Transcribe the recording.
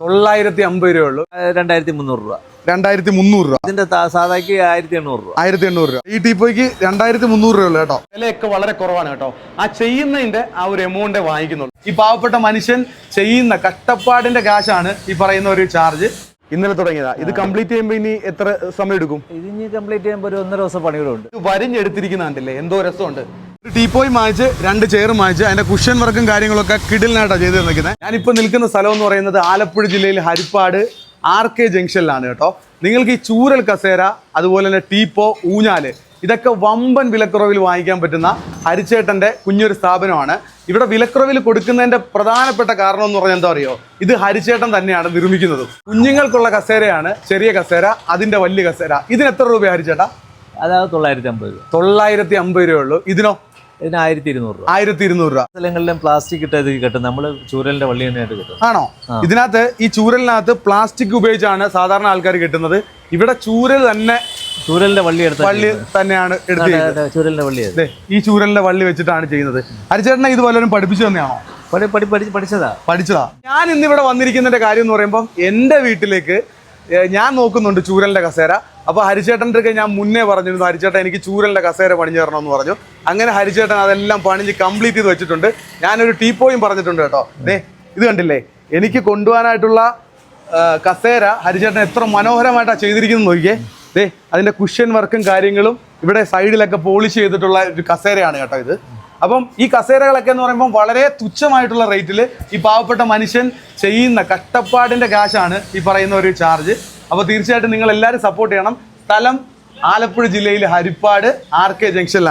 തൊള്ളായിരത്തി അമ്പത് രൂപ ഉള്ളൂ രണ്ടായിരത്തി മുന്നൂറ് രൂപ. രണ്ടായിരത്തി മുന്നൂറ് രൂപ. ഇതിന്റെ സാധാക്കി ആയിരത്തി എണ്ണൂറ് രൂപ. ആയിരത്തി എണ്ണൂറ് രൂപ. ഈ ടീപ്പോയ്ക്ക് രണ്ടായിരത്തി മുന്നൂറ് രൂപ ഉള്ളു കേട്ടോ. വിലയൊക്കെ വളരെ കുറവാണ് കേട്ടോ. ആ ചെയ്യുന്നതിന്റെ ആ ഒരു എമൗണ്ട് വാങ്ങിക്കുന്നുള്ളൂ. ഈ പാവപ്പെട്ട മനുഷ്യൻ ചെയ്യുന്ന കഷ്ടപ്പാടിന്റെ കാശാണ് ഈ പറയുന്ന ഒരു ചാർജ് ഇന്നലെ തുടങ്ങിയതാ. ഇത് കംപ്ലീറ്റ് ചെയ്യുമ്പോൾ ഇനി എത്ര സമയം എടുക്കും ഇത് ഇനി കംപ്ലീറ്റ് ചെയ്യുമ്പോൾ ഒരു ഒന്നര ദിവസം പണികളുണ്ട് ഇത് വരിഞ്ഞെടുത്തിരിക്കുന്ന കണ്ടില്ലേ? എന്തോ രസമുണ്ട്. ഒരു ടീപ്പോയി വാങ്ങിച്ച് രണ്ട് ചെയർ വാങ്ങിച്ച് അതിന്റെ കുഷൻ വർക്കും കാര്യങ്ങളൊക്കെ കിടിലിനായിട്ടാണ് ചെയ്ത് തന്നിരിക്കുന്നത് ഞാനിപ്പോൾ നിൽക്കുന്ന സ്ഥലം എന്ന് പറയുന്നത് ആലപ്പുഴ ജില്ലയിൽ ഹരിപ്പാട് ആർ കെ ജംഗ്ഷനിലാണ് കേട്ടോ. നിങ്ങൾക്ക് ഈ ചൂരൽ കസേര അതുപോലെ തന്നെ ടീപ്പോ ഊഞ്ഞാൽ ഇതൊക്കെ വമ്പൻ വിലക്കുറവിൽ വാങ്ങിക്കാൻ പറ്റുന്ന ഹരിച്ചേട്ടന്റെ കുഞ്ഞൊരു സ്ഥാപനമാണ്. ഇവിടെ വിലക്കുറവിൽ കൊടുക്കുന്നതിന്റെ പ്രധാനപ്പെട്ട കാരണം എന്ന് പറഞ്ഞാൽ എന്താ പറയുക ഇത് ഹരിച്ചേട്ടൻ തന്നെയാണ് നിർമ്മിക്കുന്നത്. കുഞ്ഞുങ്ങൾക്കുള്ള കസേരയാണ് ചെറിയ കസേര അതിന്റെ വലിയ കസേര. ഇതിന് എത്ര രൂപ ഹരിച്ചേട്ടാ? അതായത് തൊള്ളായിരത്തി അമ്പത് രൂപ. തൊള്ളായിരത്തി അമ്പത് രൂപ ഉള്ളൂ. ഇതിനോ ഇതിന് ആയിരത്തി ഇരുന്നൂറ് രൂപ. ആയിരത്തി ഇരുന്നൂറ് രൂപ. സ്ഥലങ്ങളിലും പ്ലാസ്റ്റിക് ഇട്ടത് കിട്ടും നമ്മൾ ചൂരലിന്റെ വള്ളി തന്നെയായിട്ട് കിട്ടും ആണോ? ഇതിനകത്ത് ഈ ചൂരലിനകത്ത് പ്ലാസ്റ്റിക് ഉപയോഗിച്ചാണ് സാധാരണ ആൾക്കാർ കിട്ടുന്നത്. ഇവിടെ ചൂരൽ തന്നെ ചൂരലിന്റെ വള്ളി എടുത്ത വള്ളി തന്നെയാണ് എടുത്തത് ചൂരലിന്റെ വള്ളി ഈ ചൂരലിന്റെ വള്ളി വെച്ചിട്ടാണ് ചെയ്യുന്നത്. അരിച്ചേട്ടനെ ഇത് വല്ലവരും പഠിപ്പിച്ചു തന്നെയാണോ? പഠിച്ചതാ. പഠിച്ചതാ. ഞാൻ ഇന്നിവിടെ വന്നിരിക്കുന്നതിന്റെ കാര്യം എന്ന് പറയുമ്പോൾ എന്റെ വീട്ടിലേക്ക് ഞാൻ നോക്കുന്നുണ്ട് ചൂരലിന്റെ കസേര. അപ്പോൾ ഹരിച്ചേട്ടന്റെ ഒക്കെ ഞാൻ മുന്നേ പറഞ്ഞിരുന്നു ഹരിച്ചേട്ടൻ എനിക്ക് ചൂരലിന്റെ കസേര പണിഞ്ഞു തരണമെന്ന് പറഞ്ഞു. അങ്ങനെ ഹരിചേട്ടൻ അതെല്ലാം പണിഞ്ഞ് കംപ്ലീറ്റ് ചെയ്ത് വെച്ചിട്ടുണ്ട്. ഞാനൊരു ടീപ്പോയും പറഞ്ഞിട്ടുണ്ട് കേട്ടോ. ദേ ഇത് കണ്ടില്ലേ? എനിക്ക് കൊണ്ടുപോകാനായിട്ടുള്ള കസേര ഹരിചേട്ടൻ എത്ര മനോഹരമായിട്ടാണ് ചെയ്തിരിക്കുന്നത് നോക്കിയേ ദേ അതിന്റെ കുഷ്യൻ വർക്കും കാര്യങ്ങളും ഇവിടെ സൈഡിലൊക്കെ പോളിഷ് ചെയ്തിട്ടുള്ള ഒരു കസേരയാണ് കേട്ടോ ഇത്. അപ്പം ഈ കസേരകളൊക്കെ എന്ന് പറയുമ്പോൾ വളരെ തുച്ഛമായിട്ടുള്ള റേറ്റിൽ ഈ പാവപ്പെട്ട മനുഷ്യൻ ചെയ്യുന്ന കഷ്ടപ്പാടിന്റെ കാശാണ് ഈ പറയുന്ന ഒരു ചാർജ്. അപ്പോൾ തീർച്ചയായിട്ടും നിങ്ങൾ എല്ലാവരും സപ്പോർട്ട് ചെയ്യണം. സ്ഥലം ആലപ്പുഴ ജില്ലയിൽ ഹരിപ്പാട് ആർ കെ ജംഗ്ഷനിലാണ്.